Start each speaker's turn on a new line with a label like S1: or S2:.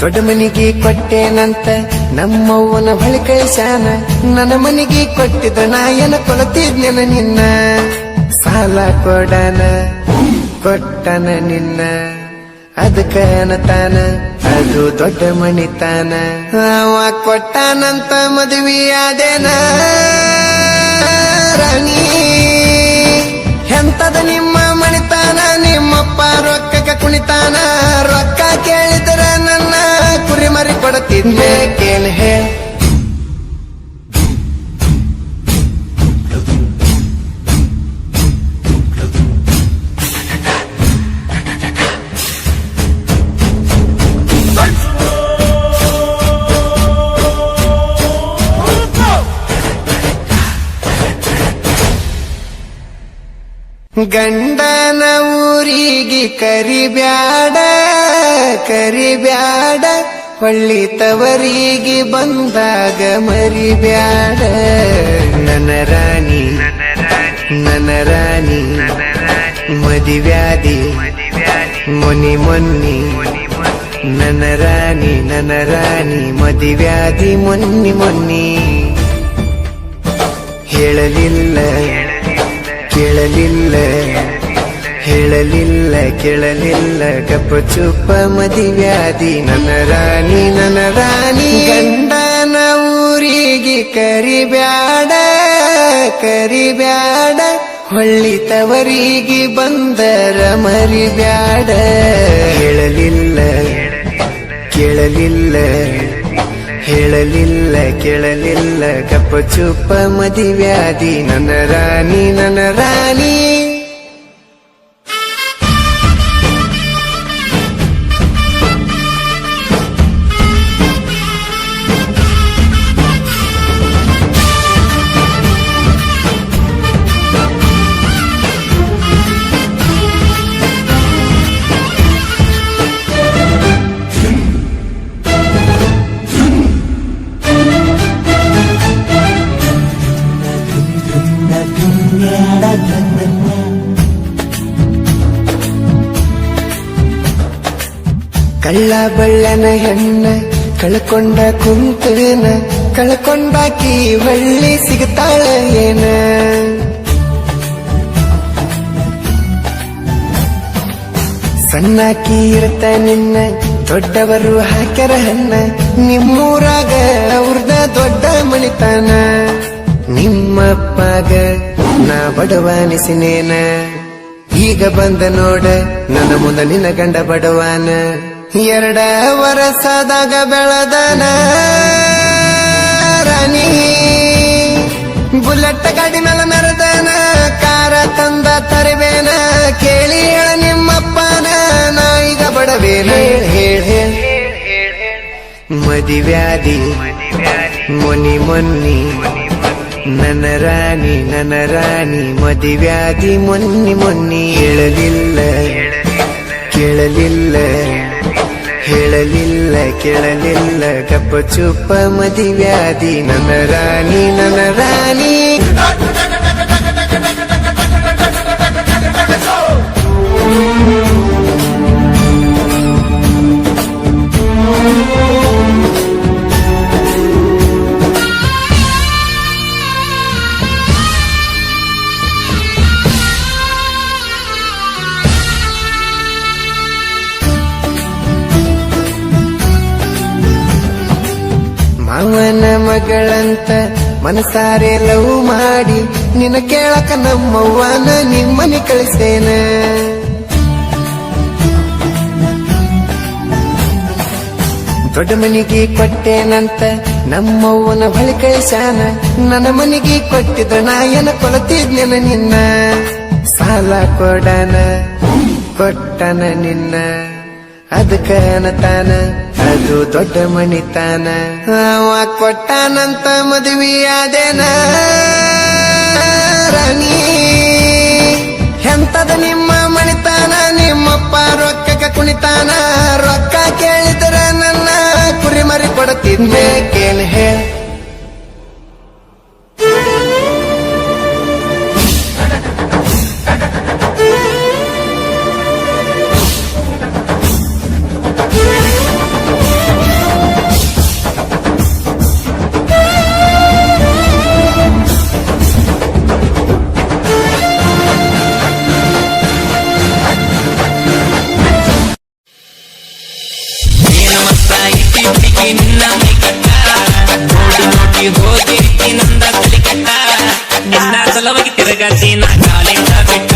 S1: ದೊಡ್ಡ ಮನಿಗೆ ಕೊಟ್ಟೇನಂತ ನಮ್ಮವ್ವನ ಬಳಿ ಕಳಿಸ್ಯಾನ. ನನ್ನ ಮನಿಗೆ ಕೊಟ್ಟಿದ ನಾಯನ ಕೊಲತಿದ್ನ ನಿನ್ನ. ಸಾಲ ಕೊಡನ, ಕೊಟ್ಟನ ನಿನ್ನ. ಅದಕ್ಕ ತಾನ ಅದು ದೊಡ್ಡ ಮಣಿತಾನ ಅವ ಕೊಟ್ಟಾನಂತ ಮದುವೆಯಾದೇನ. ರಾಣಿ. ಮರಿ ಕೊಡತಿದ್ದೆ ಕೇಳ ಹೇ ಗಂಡನ ಊರಿಗೆ ಕರಿಬ್ಯಾಡ ಕರಿಬ್ಯಾಡ. ಹೊಳ್ಳಿ ತವರಿಗೆ ಬಂದಾಗ ಮರಿಬ್ಯಾಡ. ನನ ರಾಣಿ ನನ ರಾಣಿ ಮದಿವ್ಯಾದಿ ಮುನಿ ಮೊನ್ನಿ. ನನ್ನ ರಾಣಿ ನನ ರಾಣಿ ಮದಿವ್ಯಾದಿ ಮೊನ್ನಿ ಮೊನ್ನಿ. ಹೇಳಲಿಲ್ಲ, ಕೇಳಲಿಲ್ಲ. ಹೇಳಲಿಲ್ಲ, ಕೇಳಲಿಲ್ಲ, ಕಪ್ಪ ಚುಪ್ಪ ಮದಿವ್ಯಾದಿ ನನ್ನ ರಾಣಿ ನನ್ನ ರಾಣಿ. ಗಂಡನ ಊರಿಗೆ ಕರಿಬ್ಯಾಡ ಕರಿಬ್ಯಾಡ. ಹೊಳ್ಳಿ ತವರಿಗೆ ಬಂದರ ಮರಿಬ್ಯಾಡ. ಹೇಳಲಿಲ್ಲ, ಕೇಳಲಿಲ್ಲ ಹೇಳಲಿಲ್ಲ, ಕೇಳಲಿಲ್ಲ, ಕಪ್ಪ ಚುಪ್ಪ ಮದಿವ್ಯಾದಿ ನನ್ನ ರಾಣಿ ನನ್ನ ರಾಣಿ. ಕಳ್ಳ ಬಳ್ಳನ ಹೆಣ್ಣ, ಕಳ್ಕೊಂಡ ಕುಂತೇನ ಕಳ್ಕೊಂಡಾಕಿ ಹೊಳ್ಳಿ ಸಿಗ್ತಾಳ ಏನ? ಸಣ್ಣಾಕಿ ಇರ್ತ ನಿನ್ನ, ದೊಡ್ಡವರು ಹಾಕ್ಯಾರ ಹಣ್ಣ, ನಿಮ್ಮೂರಾಗ ಅವ್ರದ ದೊಡ್ಡ ಮಣಿತಾನ. ನಿಮ್ಮಪ್ಪಾಗ ನಾ ಬಡವಾನಿಸಿನೇನ. ಈಗ ಬಂದ ನೋಡ, ನನ್ನ ಮುಂದ ನಿನ್ನ ಗಂಡ ಬಡವಾನ. ಎರಡ ವರಸದಾಗ ಬೆಳದನ ರಾಣಿ. ಬುಲೆಟ್ ಗಾಡಿ ಮೇಲೆ ಮೆರೆದನ ಕಾರ ತಂದ ತರಿವೇನ, ಕೇಳಿ ಹೇಳ ನಿಮ್ಮಪ್ಪನ ನಾ ಈಗ ಬಡವೇನ? ಹೇಳ ಮದಿ ಮದಿವ್ಯಾದಿ ಮುನಿ ಮೊನ್ನಿ, ನನ್ನ ರಾಣಿ ನನ್ನ ರಾಣಿ ಮದಿವ್ಯಾದಿ ಮೊನ್ನಿ ಮೊನ್ನಿ ಹೇಳಲಿಲ್ಲ ಕೇಳಲಿಲ್ಲ. ಹೇಳಲಿಲ್ಲ ಕೇಳಲಿಲ್ಲ. ಕಪ್ಪ ಚುಪ್ಪ ಮದಿವ್ಯಾದಿ ನನ್ನ ರಾಣಿ ನನ್ನ ರಾಣಿ. ಮಗಳಂತ ಮನಸಾರೆ ಲವ್ ಮಾಡಿ, ನಿನ್ನ ಕೇಳಕ ನಮ್ಮವ್ವನ ನಿಮ್ಮನೆ ಕಳಿಸೇನ. ದೊಡ್ಡ ಮನಿಗೆ ಕೊಟ್ಟೇನಂತ ನಮ್ಮವ್ವನ ಬಳಿ ಕಳಿಸಾನ ನನ್ನ ಮನಿಗೆ ಕೊಟ್ಟಿದ್ರ ನಾಯನ ಕೊಲತಿದ್ನೆನ ನಿನ್ನ? ಸಾಲ ಕೊಡನ, ಕೊಟ್ಟನ ನಿನ್ನ. ಅದಕ್ಕ ತಾನ ಅದು ದೊಡ್ಡ ಮಣಿತಾನ. ಅವ ಕೊಟ್ಟಾನಂತ ಮದುವೆಯಾದೇನ. ರಾಣಿ, ಎಂತದ ನಿಮ್ಮ ಮಣಿತಾನ? ನಿಮ್ಮಪ್ಪ ರೊಕ್ಕಕ್ಕೆ ಕುಣಿತಾನ. ರೊಕ್ಕ ಕೇಳಿದ್ರ ನನ್ನ ಕುರಿ ಮರಿ
S2: ಹುಡುಗಿ ನಿನ್ನ ಮೈ ಕಟ್ಟ ನೋಡಿ ನೋಡಿ ಹೋಗಿರ್ತಿ ನಂದ ತಲೆ ಕಟ್ಟ ನಿನ್ನ ಸಲುವಾಗಿ ತಿರುಗಾಡ್ತಿ ನಾ ಕಾಲಿಂದ ಬಿಟ್ಟ